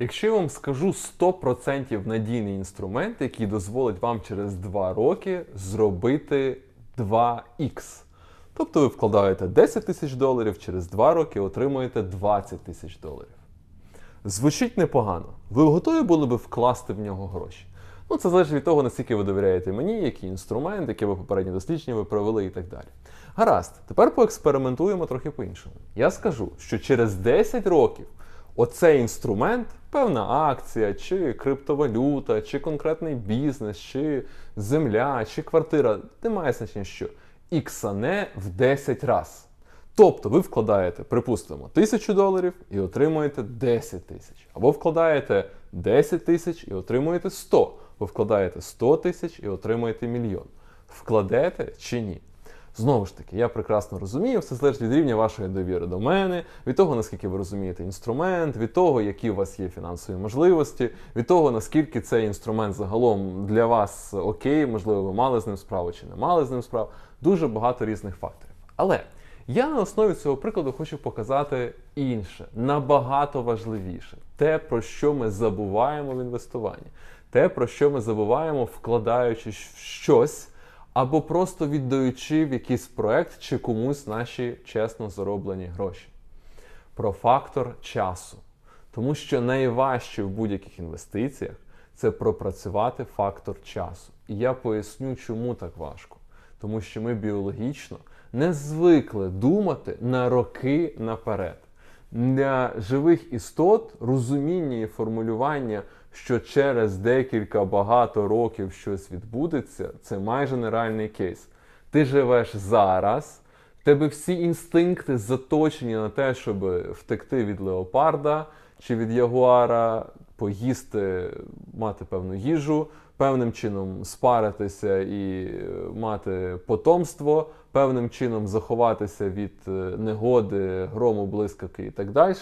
Якщо я вам скажу 100% надійний інструмент, який дозволить вам через 2 роки зробити 2х. Тобто ви вкладаєте 10 тисяч доларів, через 2 роки отримуєте 20 тисяч доларів. Звучить непогано. Ви готові були би вкласти в нього гроші? Ну, це залежить від того, наскільки ви довіряєте мені, який інструмент, яке ви попередні дослідження ви провели і так далі. Гаразд, тепер поекспериментуємо трохи по-іншому. Я скажу, що через 10 років оцей інструмент, певна акція, чи криптовалюта, чи конкретний бізнес, чи земля, чи квартира, немає значення що, іксане в 10 раз. Тобто ви вкладаєте, припустимо, тисячу доларів і отримуєте 10 тисяч. Або вкладаєте 10 тисяч і отримуєте 100. Ви вкладаєте 100 тисяч і отримуєте мільйон. Вкладете чи ні? Знову ж таки, я прекрасно розумію, все залежить від рівня вашої довіри до мене, від того, наскільки ви розумієте інструмент, від того, які у вас є фінансові можливості, від того, наскільки цей інструмент загалом для вас окей, можливо, ви мали з ним справу чи не мали з ним справу. Дуже багато різних факторів. Але я на основі цього прикладу хочу показати інше, набагато важливіше, те, про що ми забуваємо в інвестуванні, те, про що ми забуваємо, вкладаючи в щось або просто віддаючи в якийсь проект чи комусь наші чесно зароблені гроші. Про фактор часу. Тому що найважче в будь-яких інвестиціях це пропрацювати фактор часу. І я поясню, чому так важко. Тому що ми біологічно не звикли думати на роки наперед. Для живих істот розуміння і формулювання, що через декілька багато років щось відбудеться, це майже нереальний кейс. Ти живеш зараз, тебе всі інстинкти заточені на те, щоб втекти від леопарда чи від ягуара, поїсти, мати певну їжу, певним чином спаритися і е, мати потомство, певним чином заховатися від е, негоди, грому, блискавки і так далі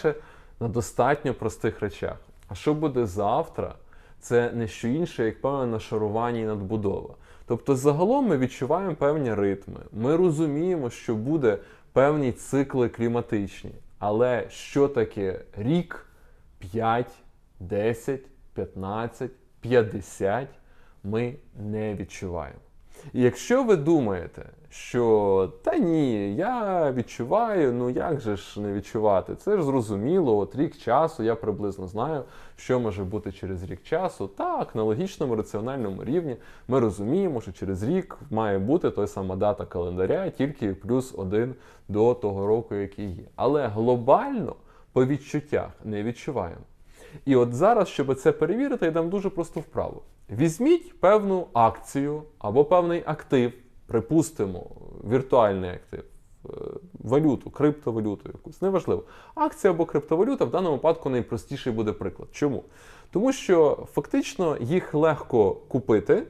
на достатньо простих речах. А що буде завтра? Це не що інше, як певне нашарування і надбудова. Тобто, загалом ми відчуваємо певні ритми. Ми розуміємо, що буде певні цикли кліматичні. Але що таке рік, 5, 10, 15, 50 ми не відчуваємо. І якщо ви думаєте, що та ні, я відчуваю, ну як же ж не відчувати? Це ж зрозуміло, от рік часу, я приблизно знаю, що може бути через рік часу. Так, на логічному раціональному рівні ми розуміємо, що через рік має бути той сама дата календаря, тільки плюс один до того року, який є. Але глобально по відчуттях не відчуваємо. І от зараз, щоб це перевірити, я дам дуже просту вправу. Візьміть певну акцію або певний актив, припустимо, віртуальний актив, е, валюту, криптовалюту якусь, неважливо. Акція або криптовалюта в даному випадку найпростіший буде приклад. Чому? Тому що фактично їх легко купити,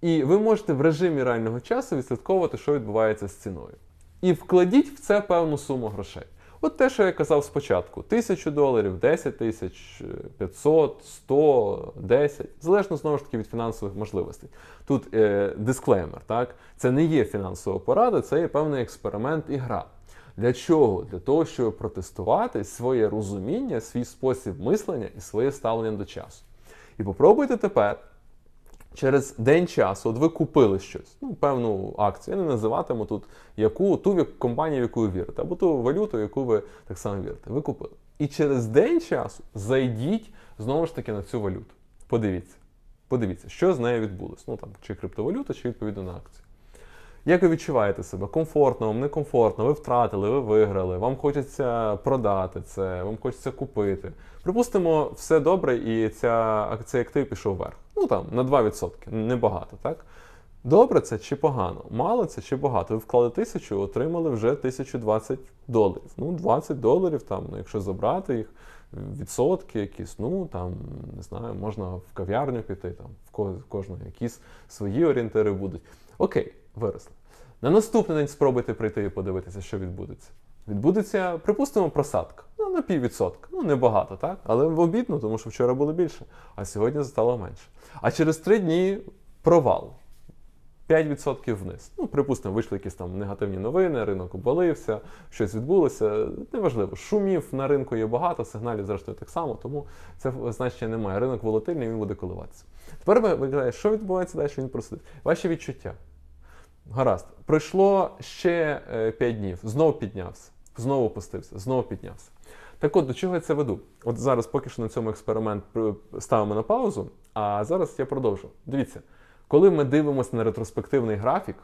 і ви можете в режимі реального часу відслідковувати, що відбувається з ціною. І вкладіть в це певну суму грошей. От те, що я казав спочатку: тисячу доларів, 10 тисяч, 500, 100, 10, залежно знову ж таки від фінансових можливостей. Тут е, дисклеймер, так? Це не є фінансова порада, це є певний експеримент і гра. Для чого? Для того, щоб протестувати своє розуміння, свій спосіб мислення і своє ставлення до часу. І попробуйте тепер. Через день часу, от ви купили щось, ну, певну акцію. Я не називатиму тут яку ту компанію, в яку ви вірите, або ту валюту, яку ви так само вірите. Ви купили. І через день часу зайдіть знову ж таки на цю валюту. Подивіться. Подивіться, що з нею відбулось. Ну там чи криптовалюта, чи відповідно на акцію. Як ви відчуваєте себе? Комфортно, вам некомфортно, ви втратили, ви виграли, вам хочеться продати це, вам хочеться купити. Припустимо, все добре, і ця, цей актив пішов вверх. Ну там на 2%, небагато, так? Добре це чи погано? Мало це чи багато? Ви вклали тисячу, отримали вже 1020 доларів. Ну, 20 доларів, там, ну, якщо забрати їх, відсотки якісь, ну там, не знаю, можна в кав'ярню піти, там, в кожного якісь свої орієнтири будуть. Окей виросли. На наступний день спробуйте прийти і подивитися, що відбудеться. Відбудеться, припустимо, просадка. Ну, на піввідсотка. Ну, небагато, так? Але в обідно, тому що вчора було більше, а сьогодні стало менше. А через три дні провал. 5% вниз. Ну, припустимо, вийшли якісь там негативні новини, ринок обвалився, щось відбулося. Неважливо, шумів на ринку є багато, сигналів зрештою так само, тому це значення немає. Ринок волатильний, він буде коливатися. Тепер виглядає, що відбувається далі, він просидить. Ваші відчуття. Гаразд, пройшло ще 5 днів, знову піднявся, знову опустився, знову піднявся. Так от, до чого я це веду? От зараз поки що на цьому експеримент ставимо на паузу, а зараз я продовжу. Дивіться, коли ми дивимося на ретроспективний графік,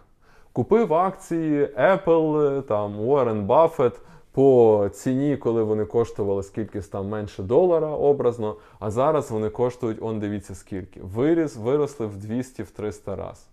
купив акції Apple, там Уоррен Баффет по ціні, коли вони коштували скільки там менше долара образно, а зараз вони коштують, он дивіться скільки. Виріс, виросли в 200-300 раз.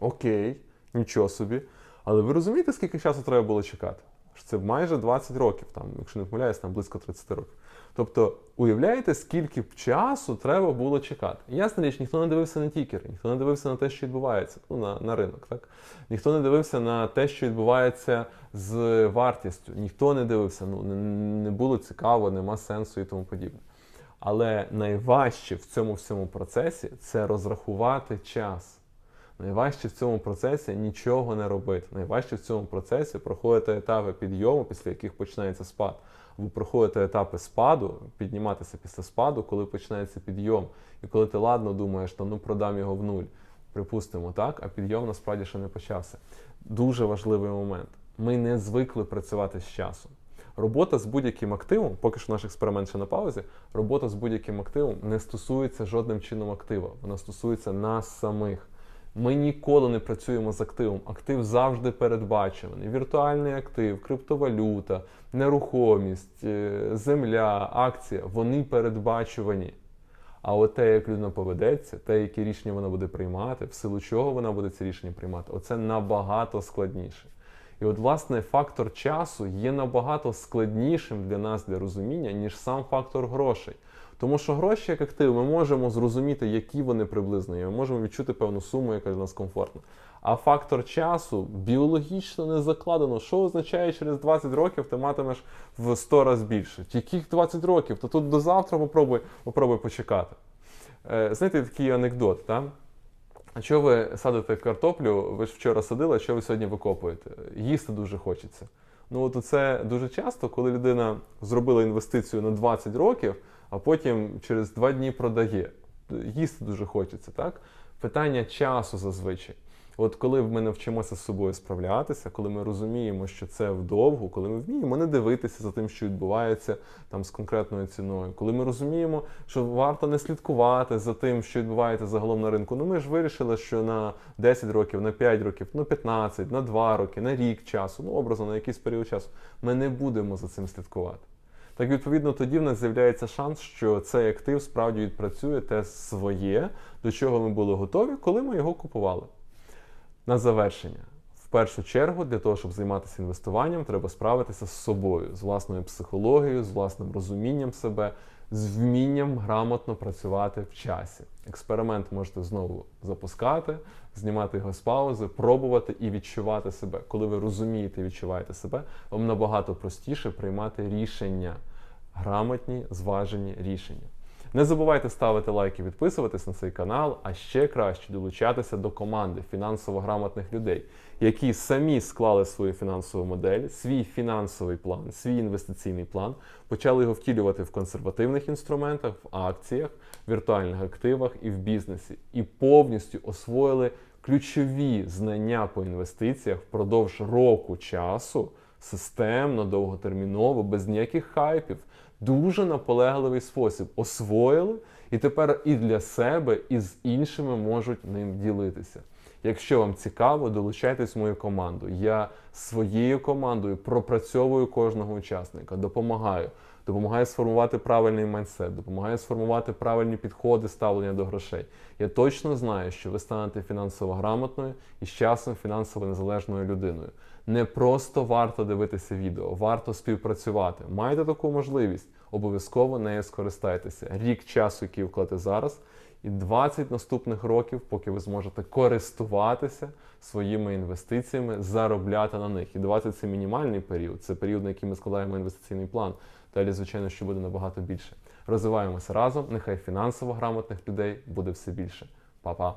Окей, нічого собі. Але ви розумієте, скільки часу треба було чекати? Це майже 20 років, там, якщо не помиляюсь, там близько 30 років. Тобто, уявляєте, скільки часу треба було чекати? Ясна річ, ніхто не дивився на тікери, ніхто не дивився на те, що відбувається ну, на, на ринок. Так? Ніхто не дивився на те, що відбувається з вартістю. Ніхто не дивився, ну не, не було цікаво, нема сенсу і тому подібне. Але найважче в цьому всьому процесі це розрахувати час. Найважче в цьому процесі нічого не робити. Найважче в цьому процесі проходити етапи підйому, після яких починається спад. Ви проходите етапи спаду, підніматися після спаду, коли починається підйом. І коли ти ладно думаєш, там ну продам його в нуль. Припустимо, так, а підйом насправді ще не почався. Дуже важливий момент. Ми не звикли працювати з часом. Робота з будь-яким активом, поки що наш експеримент ще на паузі, робота з будь-яким активом не стосується жодним чином актива. Вона стосується нас самих. Ми ніколи не працюємо з активом. Актив завжди передбачуваний. Віртуальний актив, криптовалюта, нерухомість, е, земля, акція вони передбачувані. А от те, як людина поведеться, те, які рішення вона буде приймати, в силу чого вона буде ці рішення приймати, оце набагато складніше. І от, власне, фактор часу є набагато складнішим для нас для розуміння, ніж сам фактор грошей. Тому що гроші як актив, ми можемо зрозуміти, які вони приблизно є. Ми можемо відчути певну суму, яка для нас комфортна. А фактор часу біологічно не закладено. Що означає, через 20 років ти матимеш в 100 разів більше? Яких 20 років? То тут до завтра попробуй, попробуй почекати. Е, знаєте, такий анекдот, так? А чого ви садите картоплю? Ви ж вчора садили, а що ви сьогодні викопуєте? Їсти дуже хочеться. Ну, от це дуже часто, коли людина зробила інвестицію на 20 років, а потім через 2 дні продає. Їсти дуже хочеться, так? Питання часу зазвичай. От коли ми навчимося з собою справлятися, коли ми розуміємо, що це вдовгу, коли ми вміємо не дивитися за тим, що відбувається там з конкретною ціною, коли ми розуміємо, що варто не слідкувати за тим, що відбувається загалом на ринку. Ну ми ж вирішили, що на 10 років, на 5 років, на 15, на 2 роки, на рік часу, ну образно на якийсь період часу, ми не будемо за цим слідкувати. Так, відповідно, тоді в нас з'являється шанс, що цей актив справді відпрацює те своє, до чого ми були готові, коли ми його купували. На завершення. В першу чергу, для того, щоб займатися інвестуванням, треба справитися з собою, з власною психологією, з власним розумінням себе, з вмінням грамотно працювати в часі. Експеримент можете знову запускати, знімати його з паузи, пробувати і відчувати себе. Коли ви розумієте і відчуваєте себе, вам набагато простіше приймати рішення, грамотні, зважені рішення. Не забувайте ставити лайки, підписуватись на цей канал, а ще краще долучатися до команди фінансово грамотних людей, які самі склали свою фінансову модель, свій фінансовий план, свій інвестиційний план, почали його втілювати в консервативних інструментах, в акціях, віртуальних активах і в бізнесі, і повністю освоїли ключові знання по інвестиціях впродовж року часу, системно, довготерміново, без ніяких хайпів дуже наполегливий спосіб освоїли, і тепер і для себе, і з іншими можуть ним ділитися. Якщо вам цікаво, долучайтесь в мою команду. Я своєю командою пропрацьовую кожного учасника, допомагаю. Допомагаю сформувати правильний майндсет, допомагаю сформувати правильні підходи ставлення до грошей. Я точно знаю, що ви станете фінансово грамотною і з часом фінансово незалежною людиною. Не просто варто дивитися відео, варто співпрацювати. Маєте таку можливість, обов'язково нею скористайтеся. Рік часу, який вкладете зараз, і 20 наступних років, поки ви зможете користуватися своїми інвестиціями, заробляти на них. І 20 – це мінімальний період, це період, на який ми складаємо інвестиційний план. Далі, звичайно, що буде набагато більше. Розвиваємося разом. Нехай фінансово грамотних людей буде все більше. Па-па!